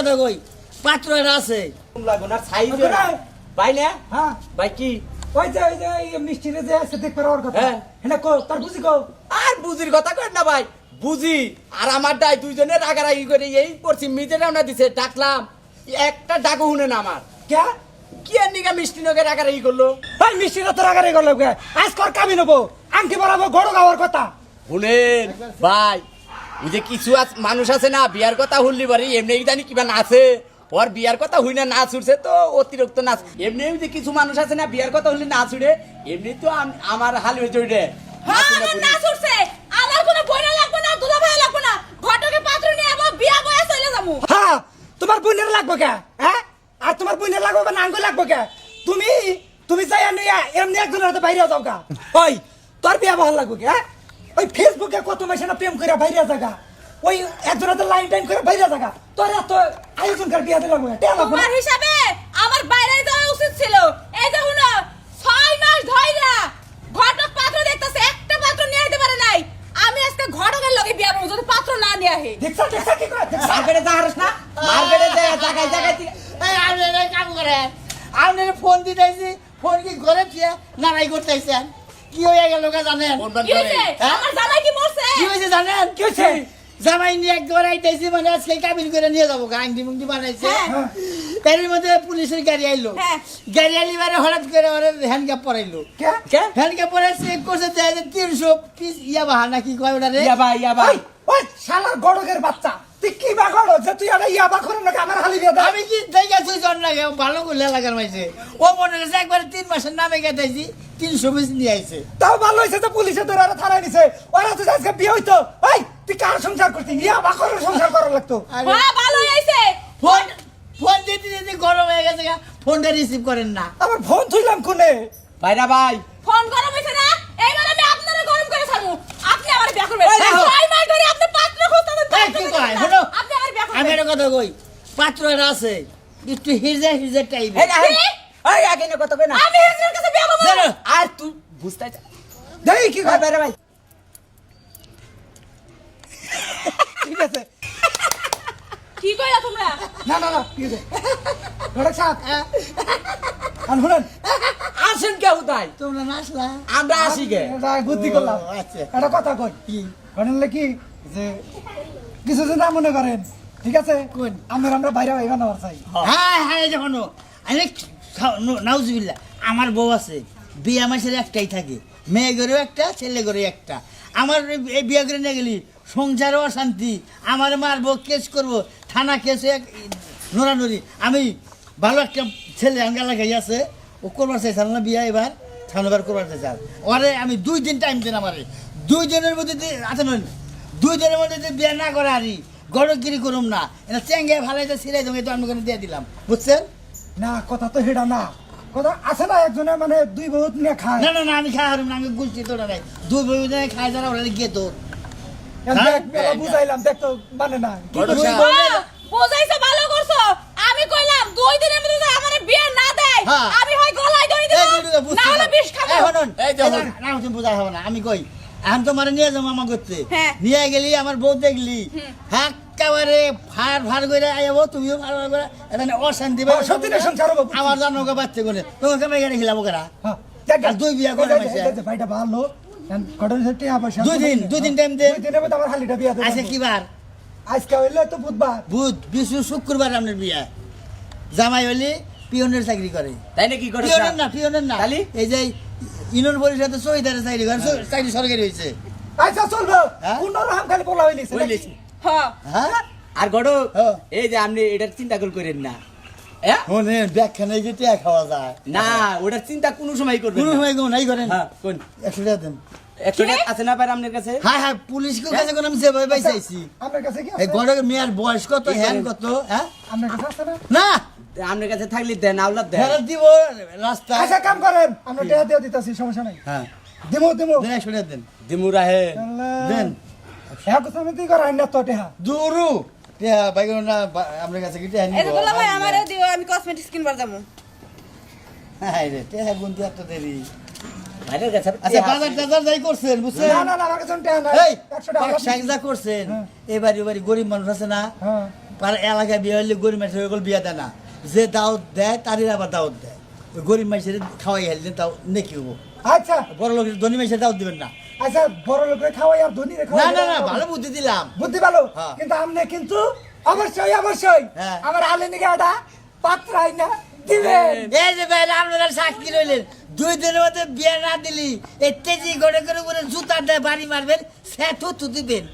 কথা কই? পাত্র এটা আছে। লাগো না সাইজ ভাই না? হ্যাঁ। ভাই কি? ওই যে ওই যে এই মিষ্টিরে যে আছে দেখবার ওর কথা। হ্যাঁ। কো তার বুঝি কো। আর বুঝির কথা কই না ভাই। বুঝি। আর আমার ডাই দুইজনে রাগারাগি করে এই করছি মিজে রান্না দিছে ডাকলাম। একটা ডাকু শুনে না আমার। কে কি আর নিকা মিষ্টি নগে রাগারাগি করল? ভাই মিষ্টিরা তো রাগারে গেল কে? আজ কর কামি নেব আংটি বাড়াবো গড় গাওয়ার কথা। শুনেন ভাই। ওই যে কিছু আছ- মানুষ আছে না বিয়ার কথা শুনলি পারি এমনি জানি কিবা নাচে। ওর বিয়ার কথা হই না নাচ উঠছে তো অতিরিক্ত নাচ। এমনি যে কিছু মানুষ আছে না বিয়ার কথা হলে নাচ উঠে এমনি তো আম- আমার হাল হয়ে জড়ে হ্যাঁ আমার আমার কোনো বইনা লাগবে না দুলা ভাই লাগবে না। ঘটকে পাত্র নিয়ে আবার বিয়া বয়া চলে যাব। হ্যাঁ তোমার বোনের লাগবে কে? হ্যাঁ? আর তোমার বোনের লাগবে না আঙ্গুল লাগবে কে? তুমি তুমি যাই আনি এমনি একজনের হাতে বাইরে যাও গা। ওই তোর বিয়া ভালো লাগবে কে হ্যাঁ? ওই ফেসবুকে কত মাসে না প্রেম করে বাইরে জায়গা ওই একজনের লাইন টাইন করে বাইরে জায়গা তোর এত আয়োজন কর বিয়াতে লাগবে? তোমার হিসাবে আমার বাইরে যাওয়া উচিত ছিল। এই যে হুনো ছয় মাস ধইরা ঘটক পাত্র দেখতেছে একটা পাত্র নিয়ে আইতে পারে নাই। আমি আজকে ঘটকের লগে বিয়া করব যদি পাত্র না নিয়ে আহে দেখছা দেখছা কি করে দেখছা? মার্কেটে যা হারস না? মার্কেটে যা জায়গায় জায়গায় এই এটা কাম করে। আমি ফোন দিতেছি ফোন কি ঘরে দিয়ে নারাই করতেছেন? কি হয়ে গেল কে জানেন কি। হয়েছে হ্যাঁ? কি কি জানেন কি হয়েছে? জামাই নিয়ে একবার আইতেছি মানে আজকে কাবিন করে নিয়ে যাব আংটি মুংটি বানাইছে হ্যাঁ। গাড়ির মধ্যে পুলিশের গাড়ি আইলো হ্যাঁ। গাড়ি আইলি মানে হঠাৎ করে ওরা হ্যান্ড ক্যাপ পরাইলো কে কে? হ্যান্ড ক্যাপ পরে চেক করছে তিনশো পিস ইয়া বাহা নাকি কয় ওটা রে ইয়াবা ভাই ইয়া ভাই ওই শালার গড়কের বাচ্চা তুই কি বা গড় যে তুই একটা ইয়াবা করে নাকি আমার হালি বিয়া দে আমি কি দেখে তুই জন লাগে ভালো করে লাগার মাইছে। ও মনে হচ্ছে একবার তিন মাসের নামে গেতেছি তিনশো পিস নিয়ে আইছে। তাও ভালো হয়েছে যে পুলিশে তোর আর থানায় নিছে। ওরা তো আজকে বিয়ে হইতো। ওই তুই কার সংসার করতি? ইয়াবা করে সংসার করা লাগতো। আরে। হ্যাঁ ভালো হয়েছে ফোন ফোন দিতে দিতে গরম হয়ে গেছে ফোনটা রিসিভ করেন না। আমার ফোন থইলাম কোনে? ভাইরা ভাই ফোন গরম হয়েছে না এইবার আমি আপনারে গরম করে ছাড়বো আপনি আমার বিয়া করবেন এই দেখো। ছয় মাস ধরে আপনি পাত্র খুঁজতেছেন এই, পাত্র কি কয়? খুঁজতেছেন। শোনো, আপনি আমার বিয়া আমি করবেন একটা কথা কই? পাত্র আছে। একটু হিরজা হিরজা টাইপ এই আগে না কথা কই না। আমি কাছে বিয়া করব জানো আর তুই বুঝতে দেই কি কয়? ভাইরা ভাই। ঠিক আছে। কি কইলা তোমরা? না না না ঠিক আছে। গড়ক সাহেব আর শুনেন। আসেন কেউ তাই? তোমরা নাচলা আমরা আসি গে। বুদ্ধি করলাম। আচ্ছা। একটা কথা কই। কি ঘটনা কি? যে কিছু না মনে করেন। ঠিক আছে? কোন? আমরা আমরা বাইরে বাইরে নেওয়ার চাই। হ্যাঁ হ্যাঁ যখন আমি নাউজুবিল্লা আমার বউ আছে, বিয়ে মাসের একটাই থাকে, মেয়ে ঘরেও একটা, ছেলে ঘরে একটা। আমার এই- বিয়ে করে নিয়ে গেলি, সংসারও অশান্তি, আমার মারবো কেস করব, থানা কেস এক নড়ানড়ি আমি ভালো একটা ছেলে আঙ্গা লাগাই আছে, ও করবার চাইছাল না বিয়ে এবার, থানাবার করবার চাইছাল ওরে, আমি দুই দিন টাইম দিন আমারে। দুই দিনের মধ্যে দি- আচ্ছা নয় দুই দিনের মধ্যে বিয়ে না করে আরি গড়গিরি করুম না। এটা চেঙ্গে ভালো সিলাই তুমি তো আমি দিয়ে দিলাম। বুঝছেন? না কথা তো হেডা না। কথা আছে না একজনে মানে দুই বহুত নিয়ে খায়। না না না আমি খাই হারুম না আমি গুলছি তো না নাই। দুই বই দিয়ে খাই যারা ওরা গিয়ে তো হ্যাঁ? দেখ, বেলা বুঝাইলাম দেখ তো মানে না। হ্যাঁ, বুঝাইছো ভালো করছ। আমি কইলাম দুই দিনের মধ্যে যদি আমার বিয়ে না দেয় হ্যাঁ। আমি হয় গলায় দড়ি দেব। না হলে বিষ খাব। এই দেখুন। না তুমি বোঝা হবে না আমি কই? এখন তোমার নিয়ে যাব মামা করতে হ্যাঁ। নিয়ে গেলি আমার বউ দেখলি। একেবারে ফার ফার করে আইবো তুমিও ফার ফার করে এটা নিয়ে অশান্তি হ্যাঁ, সংসার হব। আমার জানো গো বাচ্চা করে। তোমাকে আমি এখানে খেলাবো কেরা? হ্যাঁ, দুই বিয়া করে ভাইটা ভালো। ঘটনা দুই দিন, দুই দিন। time দে। দুই দিনের মধ্যে আমার হালিটা বিয়া দেবো। আজকে কি বার? আজকে হইলে তো বুধবার। বুধ বিশু শুক্রবার আপনার বিয়া। জামাই হলি পিয়নের চাকরি করে। তাই না কি করে পিয়নের না পিয়নের না। তালি? এই যে ইউনিয়ন পরিষদে চহিদারে চাকরি করে চ- চাকরি সরকারি হয়েছে। আচ্ছা চলবে। হ্যাঁ? কোন রকম খালি পোলা হইলিছে বললেছি হ্যাঁ। হ্যাঁ? আর গড় হ্যাঁ। এই যে আপনি এটার চিন্তা করে করেন না। হ্যাঁ? খাওয়া যায়। না ওটার চিন্তা কোনো সময় করবেন কোনো সময় নাই করেন। হ্যাঁ কোন? একশো টাকা দেন। একশো টাকা আছে না পার আপনার কাছে? হ্যাঁ হ্যাঁ পুলিশ কাছে আমি যেভাবে পাইছি আপনার কাছে কি এই গড়ের মেয়ের বয়স কত হ্যান কত হ্যাঁ? আপনার কাছে আছে না? না! আপনার কাছে থাকলে দেন আওলাদ দেন। ফেরত দিব রাস্তা। আচ্ছা কাম করেন। আমরা টিয়া দিয়ে দিতেছি সমস্যা নাই। হ্যাঁ। দিমু দিমু। দেন একশো টাকা দেন। দিমুরা হে দেন। হ্যাঁ কথা আমি করাই না তো টিয়া দুরু। না আপনার কাছে কি নিব? যে ভাই আমারও দিও আমি কসমেটিক্স কিনবার যাব। হ্যাঁ রে টিয়া গুনতে এত দেরি। আচ্ছা বাজার টাজার যাই করছেন বুঝছেন? না না না আমার কাছে টিয়া নাই। এই একশো টাকা। সাইজা করছেন হ্যাঁ। এবারে এবারে গরিব মানুষ আছে না? হ্যাঁ। আর এলাকায় বিয়ে হইলে গরিব মানুষের ওগুলো বিয়ে দেয় না। যে দাওয়াত দেয় তারই আবার দাওয়াত দেয়। ওই গরিব মানুষের খাওয়াই হেললে তাও নেকি হব? আচ্ছা। বড় লোকের ধনী মানুষের দাওয়াত দিবেন না। আচ্ছা বড় লোকের খাওয়াই আর ধনী রে না না না ভালো বুদ্ধি দিলাম। বুদ্ধি ভালো। হ্যাঁ। কিন্তু আপনি কিন্তু অবশ্যই অবশ্যই হ্যাঁ। আমার আলেনি গাড়া পাত্র আইনা দিবেন। এই যে ভাই আপনারা সাক্ষী রইলেন। দুই দিনের মধ্যে বিয়ে না দিলি গড়ে করে করে জুতা দেয় বাড়ি মারবেন সে থু থু দিবেন।